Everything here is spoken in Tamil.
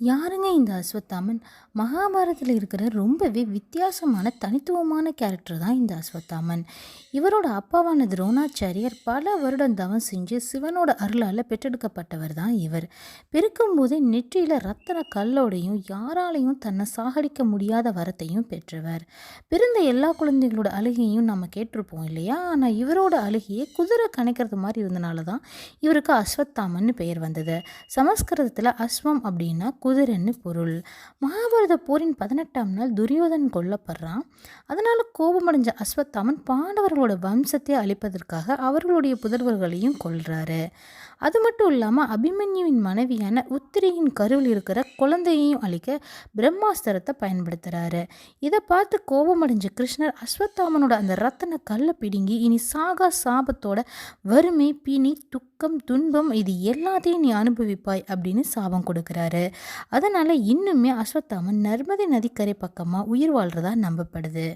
யாருங்க இந்த அஸ்வத்தாமன்? மகாபாரதத்தில் இருக்கிற ரொம்பவே வித்தியாசமான தனித்துவமான கேரக்டர் தான் இந்த அஸ்வத்தாமன். இவரோட அப்பாவான துரோணாச்சாரியார் பல வருடம் தவம் செஞ்சு சிவனோட அருளால் பெற்றெடுக்கப்பட்டவர் தான் இவர். பிறக்கும்போதே நெற்றியில் ரத்தன கல்லோடையும் யாராலையும் தன்னை சாகடிக்க முடியாத வரத்தையும் பெற்றவர். பிறந்த எல்லா குழந்தைகளோட அழுகையும் நம்ம கேட்டிருப்போம் இல்லையா? ஆனால் இவரோட அழுகையை குதிரை கணக்கிறது மாதிரி இருந்தனால தான் இவருக்கு அஸ்வத்தாமன்னு பெயர் வந்தது. சமஸ்கிருதத்தில் அஸ்வம் அப்படின்னா குதிரைன்னு பொருள். மகாபாரத போரின் பதினெட்டாம் நாள் துரியோதன் கொல்லப்படுறான். அதனால் கோபமடைஞ்ச அஸ்வத்தாமன் பாண்டவர்களோட வம்சத்தை அழிப்பதற்காக அவர்களுடைய புதல்வர்களையும் கொல்றாரு. அது மட்டும் இல்லாமல் அபிமன்யுவின் மனைவியான உத்திரியின் கருவில் இருக்கிற குழந்தையையும் அழிக்க பிரம்மாஸ்திரத்தை பயன்படுத்துகிறாரு இதை பார்த்து கோபமடைஞ்ச கிருஷ்ணர் அஸ்வத்தாமனோட அந்த ரத்தன கல்லை பிடுங்கி இனி சாகா சாபத்தோட வறுமை பிணி துக்கம் துன்பம் இது எல்லாத்தையும் நீ அனுபவிப்பாய் அப்படின்னு சாபம் கொடுக்குறாரு. அதனால் இன்னுமே அஸ்வத்தாமன் நர்மதை நதிக்கரை பக்கமாக உயிர் வாழ்கிறதா நம்பப்படுது.